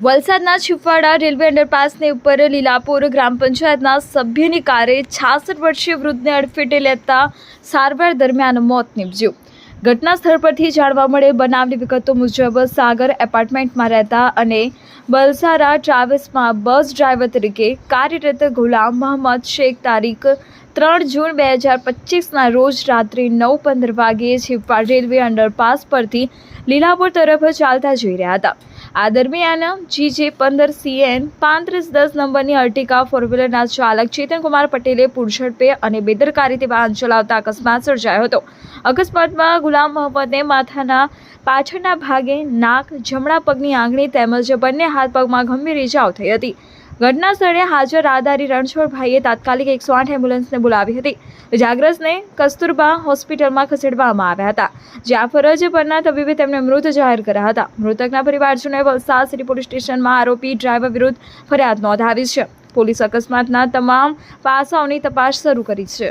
વલસાડના છીપવાડા રેલવે અંડરપાસની ઉપર લીલાપુર ગ્રામ પંચાયતના સભ્યની કારે છાસઠ વર્ષીય વૃદ્ધને અડફેટે લેતા સારવાર દરમિયાન મોત નીપજ્યું. ઘટના સ્થળ પરથી જાણવા મળે, બનાવની વિગતો મુજબ સાગર એપાર્ટમેન્ટમાં રહેતા અને બલસારા ટ્રાવેલ્સમાં બસ ડ્રાઈવર તરીકે કાર્યરત ગુલામ મોહમ્મદ શેખ તારીખ ત્રણ જૂન બે હજાર પચીસના રોજ રાત્રે નવ પંદર વાગ્યે છીપવાડ રેલવે અંડરપાસ પરથી લીલાપુર તરફ ચાલતા જઈ રહ્યા હતા. આ દરમિયાન જીજે પંદર સીએન પાંત્રીસ દસ નંબરની અર્ટિકા ફોર વ્હીલરના ચાલક ચેતનકુમાર પટેલે પૂરઝડપે અને બેદરકારીથી વાહન ચલાવતા અકસ્માત સર્જાયો હતો. અકસ્માતમાં ગુલામ મોહમ્મદને માથાના પાછળના ભાગે નાક જમણા પગની આંગળી તેમજ બંને હાથ પગમાં ગંભીર ઇજાઓ થઈ હતી. ઘટના સ્થળે હાજર રાહદારી રણછોડભાઈએ તાત્કાલિક એકસો આઠ એમ્બ્યુલન્સને બોલાવી હતી. ઇજાગ્રસ્તને કસ્તુરબા હોસ્પિટલમાં ખસેડવામાં આવ્યા હતા. જ્યાં ફરજ પરના તબીબે તેમને મૃત જાહેર કર્યા હતા. મૃતકના પરિવારજનોએ વલસાડ સિટી પોલીસ સ્ટેશનમાં આરોપી ડ્રાઈવર વિરુદ્ધ ફરિયાદ નોંધાવી છે. પોલીસ અકસ્માતના તમામ પાસાઓની તપાસ શરૂ કરી છે.